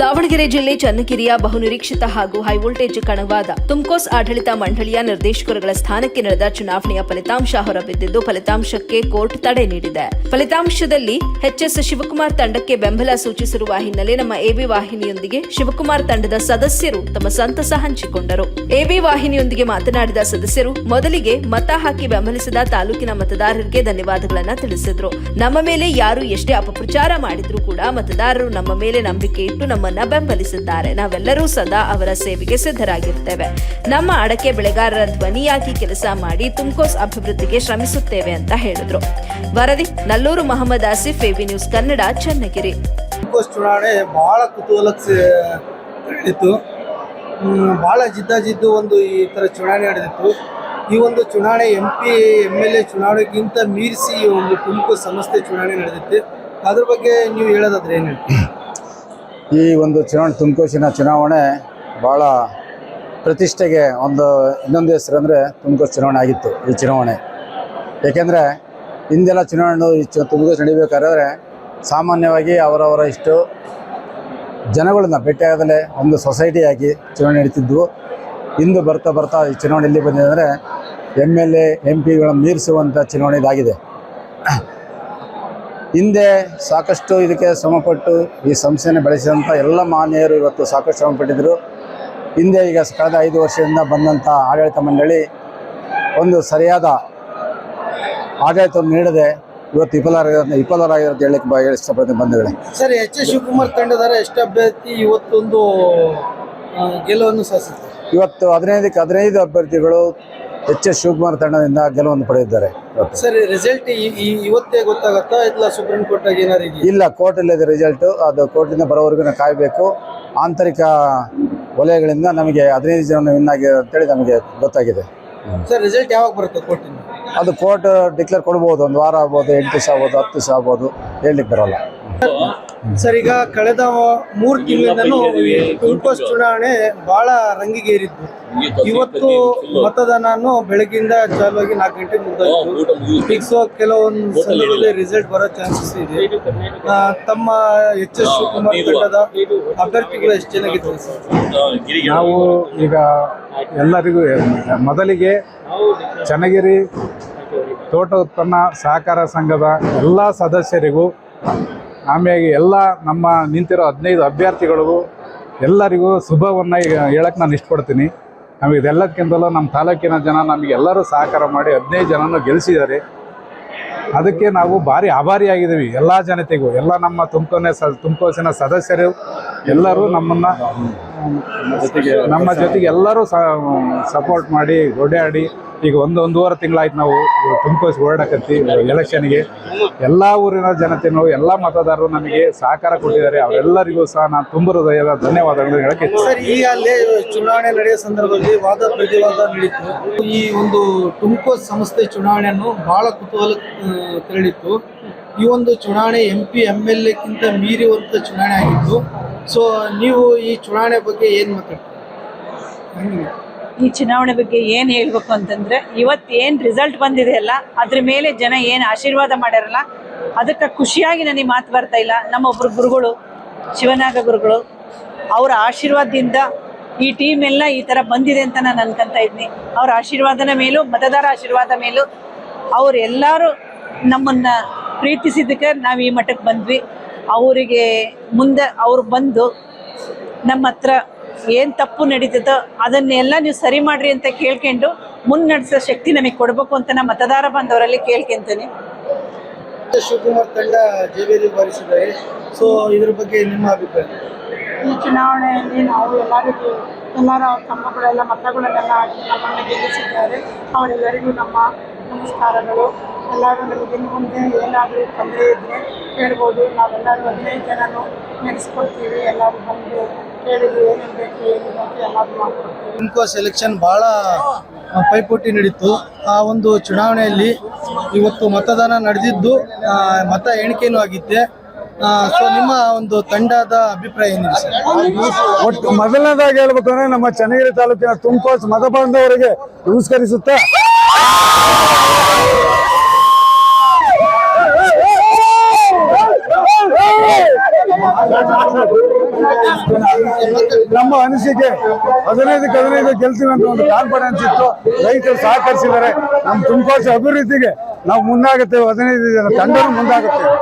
ದಾವಣಗೆರೆ ಜಿಲ್ಲೆ ಚನ್ನಗಿರಿಯ ಬಹುನಿರೀಕ್ಷಿತ ಹಾಗೂ ಹೈವೋಲ್ಟೇಜ್ ಕಣವಾದ ತುಮ್ಕೋಸ್ ಆಡಳಿತ ಮಂಡಳಿಯ ನಿರ್ದೇಶಕರುಗಳ ಸ್ಥಾನಕ್ಕೆ ನಡೆದ ಚುನಾವಣೆಯ ಫಲಿತಾಂಶ ಹೊರಬಿದ್ದಿದ್ದು, ಫಲಿತಾಂಶಕ್ಕೆ ಕೋರ್ಟ್ ತಡೆ ನೀಡಿದೆ. ಫಲಿತಾಂಶದಲ್ಲಿ ಎಚ್ಎಸ್ ಶಿವಕುಮಾರ್ ತಂಡಕ್ಕೆ ಬೆಂಬಲ ಸೂಚಿಸಿರುವ ಹಿನ್ನೆಲೆ ನಮ್ಮ ಎಬಿ ವಾಹಿನಿಯೊಂದಿಗೆ ಶಿವಕುಮಾರ್ ತಂಡದ ಸದಸ್ಯರು ತಮ್ಮ ಸಂತಸ ಹಂಚಿಕೊಂಡರು. ಎಬಿ ವಾಹಿನಿಯೊಂದಿಗೆ ಮಾತನಾಡಿದ ಸದಸ್ಯರು, ಮೊದಲಿಗೆ ಮತ ಹಾಕಿ ಬೆಂಬಲಿಸಿದ ತಾಲೂಕಿನ ಮತದಾರರಿಗೆ ಧನ್ಯವಾದಗಳನ್ನ ತಿಳಿಸಿದ್ರು. ನಮ್ಮ ಮೇಲೆ ಯಾರು ಎಷ್ಟೇ ಅಪಪ್ರಚಾರ ಮಾಡಿದ್ರು ಕೂಡ ಮತದಾರರು ನಮ್ಮ ಮೇಲೆ ನಂಬಿಕೆ ಇಟ್ಟು ನಮ್ಮನ್ನ ಬೆಂಬಲಿಸಿದ್ದಾರೆ. ನಾವೆಲ್ಲರೂ ಸದಾ ಅವರ ಸೇವೆಗೆ ಸಿದ್ಧರಾಗಿರ್ತೇವೆ. ನಮ್ಮ ಅಡಕೆ ಬೆಳೆಗಾರರ ಧ್ವನಿಯಾಗಿ ಕೆಲಸ ಮಾಡಿ ತುಮಕೋಸ್ ಅಭಿವೃದ್ಧಿಗೆ ಶ್ರಮಿಸುತ್ತೇವೆ ಅಂತ ಹೇಳಿದ್ರು. ವರದಿ, ನಲ್ಲೂರು ಮಹಮ್ಮದ್ ಆಸಿಫ್, ಎವಿ ನ್ಯೂಸ್ ಕನ್ನಡ, ಚನ್ನಗಿರಿ. ಚುನಾವಣೆ ಬಹಳ ಕುತೂಹಲ ಬಹಳ ಭಾಳ ಜಿದ್ದಾಜಿದ್ದು ಒಂದು ಈ ಥರ ಚುನಾವಣೆ ನಡೆದಿತ್ತು. ಈ ಒಂದು ಚುನಾವಣೆ M P M L A ಚುನಾವಣೆಗಿಂತ ಮೀರಿಸಿ ಒಂದು ತುಮಕೂರು ಸಂಸ್ಥೆ ಚುನಾವಣೆ ನಡೆದಿತ್ತು. ಅದ್ರ ಬಗ್ಗೆ ನೀವು ಹೇಳೋದಾದ್ರೆ ಏನು ಈ ಒಂದು ಚುನಾವಣೆ, ತುಮಕೂರಿನ ಚುನಾವಣೆ ಭಾಳ ಪ್ರತಿಷ್ಠೆಗೆ ಒಂದು ಇನ್ನೊಂದು ಹೆಸರು ಅಂದರೆ ತುಮಕೂರು ಚುನಾವಣೆ ಆಗಿತ್ತು ಈ ಚುನಾವಣೆ. ಏಕೆಂದರೆ ಹಿಂದೆಲ್ಲ ಚುನಾವಣೆ ಈ ಚು ತುಮಕೂರು ನಡಿಬೇಕಾದ್ರೆ ಸಾಮಾನ್ಯವಾಗಿ ಅವರವರ ಇಷ್ಟು ಜನಗಳನ್ನ ಭೇಟಿಯಾಗದಲ್ಲೇ ಒಂದು ಸೊಸೈಟಿಯಾಗಿ ಚುನಾವಣೆ ನಡೀತಿದ್ವು. ಇಂದು ಬರ್ತಾ ಬರ್ತಾ ಈ ಚುನಾವಣೆ ಎಲ್ಲಿ ಬಂದಿದೆ ಅಂದರೆ ಎಂ ಎಲ್ ಎ ಎಂ ಪಿಗಳನ್ನು ಮೀರಿಸುವಂಥ ಚುನಾವಣೆ ಇದಾಗಿದೆ. ಹಿಂದೆ ಸಾಕಷ್ಟು ಇದಕ್ಕೆ ಶ್ರಮಪಟ್ಟು ಈ ಸಂಸ್ಥೆಯನ್ನು ಬೆಳೆಸಿದಂಥ ಎಲ್ಲ ಮಾನ್ಯರು ಇವತ್ತು ಸಾಕಷ್ಟು ಶ್ರಮಪಟ್ಟಿದ್ದರು. ಹಿಂದೆ ಈಗ ಕಳೆದ ಐದು ವರ್ಷದಿಂದ ಬಂದಂಥ ಆಡಳಿತ ಮಂಡಳಿ ಒಂದು ಸರಿಯಾದ ಆಡಳಿತವನ್ನು ನೀಡದೆ ಇವತ್ತು ವಿಫಲರಾಗಿರೋ ವಿಫಲರಾಗಿರೋದು ಹೇಳಕ್ಕೆ ಬ ಹೇಳಿ ಇಷ್ಟಪಡ್ತೀನಿ ಬಂಧುಗಳೇ. ಸರ್ ಎಚ್ ಎಸ್ ಶಿವಕುಮಾರ್ ತಂಡದಾರ ಎಷ್ಟು ಅಭ್ಯರ್ಥಿ ಇವತ್ತೊಂದು ಗೆಲುವನ್ನು ಸಾಧಿಸಿದ್ದಾರೆ ಇವತ್ತು ಹದಿನೈದಕ್ಕೆ ಹದಿನೈದು ಅಭ್ಯರ್ಥಿಗಳು ಎಚ್ ಎಸ್ ಶಿವಕುಮಾರ್ ತಂಡದಿಂದ ಗೆಲುವನ್ನು ಪಡೆದಿದ್ದಾರೆ. ಇವತ್ತು ಸರ್ ರಿಸಲ್ಟ್ ಇವತ್ತೇ ಗೊತ್ತಾಗತ್ತಾ? ಇಲ್ಲ ಸುಪ್ರೀಂ ಕೋರ್ಟಾಗ ಏನಾರು ಇದೆಯಾ? ಇಲ್ಲ ಕೋರ್ಟಲ್ಲಿದೆ ರಿಸಲ್ಟು ಅದು ಕೋರ್ಟಿಂದ ಬರೋವರೆಗೂ ನಾವು ಕಾಯಬೇಕು. ಆಂತರಿಕ ವಲಯಗಳಿಂದ ನಮಗೆ ಹದಿನೈದು ಜನ ವಿನ್ ಆಗಿದೆ ಅಂತೇಳಿ ನಮಗೆ ಗೊತ್ತಾಗಿದೆ. ಸರ್ ರಿಸಲ್ಟ್ ಯಾವಾಗ ಬರುತ್ತೆ ಕೋರ್ಟಿಂದ? ಅದು ಕೋರ್ಟ್ ಡಿಕ್ಲೇರ್ ಕೊಡ್ಬೋದು. ಒಂದು ವಾರ ಆಗ್ಬೋದು ಎಂಟು ದಿವಸ ಆಗ್ಬೋದು ಹತ್ತು ದಿವಸ ಆಗ್ಬೋದು. ಹೇಳಲಿಕ್ಕೆ ಬರೋಲ್ಲ. ಸರ್, ಈಗ ಕಳೆದ ಮೂರು ತಿಂಗಳಿಂದನೂ ಈ ತುಮಕೂರು ಚುನಾವಣೆ ಬಹಳ ರಂಗಿಗೇರಿದ್ದು. ಇವತ್ತು ಮತದಾನನು ಬೆಳಗ್ಗಿಂದ ಆಗಿ ನಾಲ್ಕು ಗಂಟೆ ಮುಗ್ದೋಯ್ತು ಫಿಕ್ಸ್ ಕೆಲವೊಂದು ಸಂದರ್ಭದಲ್ಲಿ ರಿಸಲ್ಟ್ ಬರೋ ಚಾನ್ಸಸ್ ಇದೆ. ತಮ್ಮ ಎಚ್ ಎಸ್ ಶಿವಕುಮಾರ್ ತಂಡದ ಅಭ್ಯರ್ಥಿಗಳು ಎಷ್ಟು ಚೆನ್ನಾಗಿತ್ತು ಸರ್? ನಾವು ಈಗ ಎಲ್ಲರಿಗೂ ಮೊದಲಿಗೆ ಚನ್ನಗಿರಿ ತೋಟ ಉತ್ಪನ್ನ ಸಹಕಾರ ಸಂಘದ ಎಲ್ಲ ಸದಸ್ಯರಿಗೂ ಆಮೇಲೆ ಎಲ್ಲ ನಮ್ಮ ನಿಂತಿರೋ ಹದಿನೈದು ಅಭ್ಯರ್ಥಿಗಳಿಗೂ ಎಲ್ಲರಿಗೂ ಶುಭವನ್ನು ಹೇಳಕ್ಕೆ ನಾನು ಇಷ್ಟಪಡ್ತೀನಿ. ನಮಗೆ ಇದೆಲ್ಲದಕ್ಕಿಂತಲೂ ನಮ್ಮ ತಾಲೂಕಿನ ಜನ ನಮಗೆ ಎಲ್ಲರೂ ಸಹಕಾರ ಮಾಡಿ ಹದಿನೈದು ಜನನೂ ಗೆಲ್ಲಿಸಿದ್ದಾರೆ ಅದಕ್ಕೆ ನಾವು ಭಾರಿ ಆಭಾರಿಯಾಗಿದ್ದೀವಿ ಎಲ್ಲ ಜನತೆಗೂ ಎಲ್ಲ ನಮ್ಮ ತುಮಕೂರಿನ ಸ ತುಮಕೂರಿನ ಸದಸ್ಯರು ಎಲ್ಲರೂ ನಮ್ಮನ್ನು ನಮ್ಮ ಜೊತೆಗೆ ಎಲ್ಲರೂ ಸಪೋರ್ಟ್ ಮಾಡಿ ಓಡಾಡಿ ಈಗ ಒಂದು ಒಂದೂವರೆ ತಿಂಗಳಾಯ್ತು ನಾವು ತುಮಕೂರು ಹೊರಡಕತ್ತಿ ಎಲೆಕ್ಷನ್ಗೆ. ಎಲ್ಲ ಊರಿನ ಜನತೆನೂ, ಎಲ್ಲ ಮತದಾರರು ನಮಗೆ ಸಹಕಾರ ಕೊಟ್ಟಿದ್ದಾರೆ. ಅವರೆಲ್ಲರಿಗೂ ಸಹ ನಾನು ತುಂಬ ಹೃದಯದ ಧನ್ಯವಾದಗಳು ಹೇಳಕ್ಕೆ ಸರ್, ಈಗ ಅಲ್ಲಿ ಚುನಾವಣೆ ನಡೆಯೋ ಸಂದರ್ಭದಲ್ಲಿ ವಾದ ಪ್ರತಿವಾದ ನಡೀತು. ಈ ಒಂದು ತುಮಕೂರು ಸಂಸ್ಥೆ ಚುನಾವಣೆಯನ್ನು ಬಹಳ ಕುತೂಹಲ ತೆರಳಿತ್ತು. ಈ ಒಂದು ಚುನಾವಣೆ ಎಂ ಪಿ ಎಂ ಎಲ್ ಎಕ್ಕಿಂತ ಮೀರಿರುವಂಥ ಚುನಾವಣೆ ಆಗಿತ್ತು. ಸೊ ನೀವು ಈ ಚುನಾವಣೆ ಬಗ್ಗೆ ಏನು ಮಾತಾಡ್ತೀರಿ? ಈ ಚುನಾವಣೆ ಬಗ್ಗೆ ಏನು ಹೇಳ್ಬೇಕು ಅಂತಂದ್ರೆ ಇವತ್ತು ಏನು ರಿಸಲ್ಟ್ ಬಂದಿದೆಯಲ್ಲ ಅದ್ರ ಮೇಲೆ ಜನ ಏನು ಆಶೀರ್ವಾದ ಮಾಡ್ಯಾರಲ್ಲ, ಅದಕ್ಕೆ ಖುಷಿಯಾಗಿ ನನಗೆ ಮಾತು ಬರ್ತಾ ಇಲ್ಲ. ನಮ್ಮ ಒಬ್ರು ಗುರುಗಳು, ಶಿವನಾಗ ಗುರುಗಳು, ಅವರ ಆಶೀರ್ವಾದದಿಂದ ಈ ಟೀಮ್ ಎಲ್ಲ ಈ ಥರ ಬಂದಿದೆ ಅಂತ ನಾನು ಅನ್ಕೊಂತ ಇದ್ದೀನಿ ಅವ್ರ ಆಶೀರ್ವಾದನ ಮೇಲೂ, ಮತದಾರ ಆಶೀರ್ವಾದ ಮೇಲೂ ಅವರೆಲ್ಲರೂ ನಮ್ಮನ್ನು ಪ್ರೀತಿಸಿದ್ದಕ್ಕೆ ನಾವು ಈ ಮಟ್ಟಕ್ಕೆ ಬಂದ್ವಿ. ಅವರಿಗೆ ಮುಂದೆ ಅವ್ರು ಬಂದು ನಮ್ಮ ಹತ್ರ ಏನು ತಪ್ಪು ನಡೀತದೋ ಅದನ್ನೆಲ್ಲ ನೀವು ಸರಿ ಮಾಡ್ರಿ ಅಂತ ಕೇಳ್ಕೊಂಡು ಮುನ್ನಡೆಸೋ ಶಕ್ತಿ ನಮಗೆ ಕೊಡಬೇಕು ಅಂತ ನಾನು ಮತದಾರ ಬಂದವರಲ್ಲಿ ಕೇಳ್ಕೊಂತೀನಿ. ಶಿವಕುಮಾರ್ ತಂಡ ಜೇಬೇರಿ ಬಾರಿಸಿದ್ದಾರೆ. ಸೊ ಇದ್ರ ಬಗ್ಗೆ ನಿಮ್ಮ ಅಭಿಪ್ರಾಯ? ಈ ಚುನಾವಣೆಯಲ್ಲಿ ನಾವು ಎಲ್ಲರಿಗೂ ಎಲ್ಲರ ತಮ್ಮಗಳೆಲ್ಲ ಮತಗಳನ್ನೆಲ್ಲ ಹಾಕಿ ನಮ್ಮನ್ನು ಗೆಲ್ಲಿಸಿದ್ದಾರೆ. ಅವರೆಲ್ಲರಿಗೂ ನಮ್ಮ ನಮಸ್ಕಾರಗಳು. ಎಲ್ಲರೂ ನಮಗೆ ಇನ್ನು ಮುಂದೆ ಏನಾದರೂ ತೊಂದರೆ ಇದ್ದರೆ ಹೇಳ್ಬೋದು. ನಾವೆಲ್ಲರೂ ಹದಿನೈದು ಜನನು ನೆನೆಸ್ಕೊಳ್ತೀವಿ. ಎಲ್ಲರೂ ಬಂದು ತುಮಕೂರು ಸೆಲೆಕ್ಷನ್ ಬಹಳ ಪೈಪೋಟಿ ನಡೀತು ಆ ಒಂದು ಚುನಾವಣೆಯಲ್ಲಿ ಇವತ್ತು ಮತದಾನ ನಡೆದಿದ್ದು ಮತ ಎಣಿಕೆನೂ ಆಗಿತ್ತೆ ಸೊ ನಿಮ್ಮ ಒಂದು ತಂಡದ ಅಭಿಪ್ರಾಯ ಏನಿದೆ ಸರ್? ಒಟ್ಟು ಮೊದಲನೇದಾಗಿ ಹೇಳ್ಬೇಕು ಅಂದ್ರೆ ನಮ್ಮ ಚನ್ನಗಿರಿ ತಾಲೂಕಿನ ತುಮಕೋಸ್ ಮತ ಬಾಂಧವರಿಗೆ ನಮಸ್ಕರಿಸುತ್ತಾ. ನಮ್ಮ ಅನಿಸಿಕೆ ಹದಿನೈದಕ್ಕೆ ಹದಿನೈದು ಗೆಲ್ತೀವಿ ಅಂತ ಒಂದು ಕಾನ್ಫಿಡೆನ್ಸ್ ಇತ್ತು ರೈತರು ಸಹಕರಿಸಿದ್ದಾರೆ. ನಮ್ಮ ತುಮಕೂರು ಅಭಿವೃದ್ಧಿಗೆ ನಾವು ಮುಂದಾಗುತ್ತೇವೆ. ಹದಿನೈದು ಜನ ತಂಡ ಮುಂದಾಗುತ್ತೇವೆ.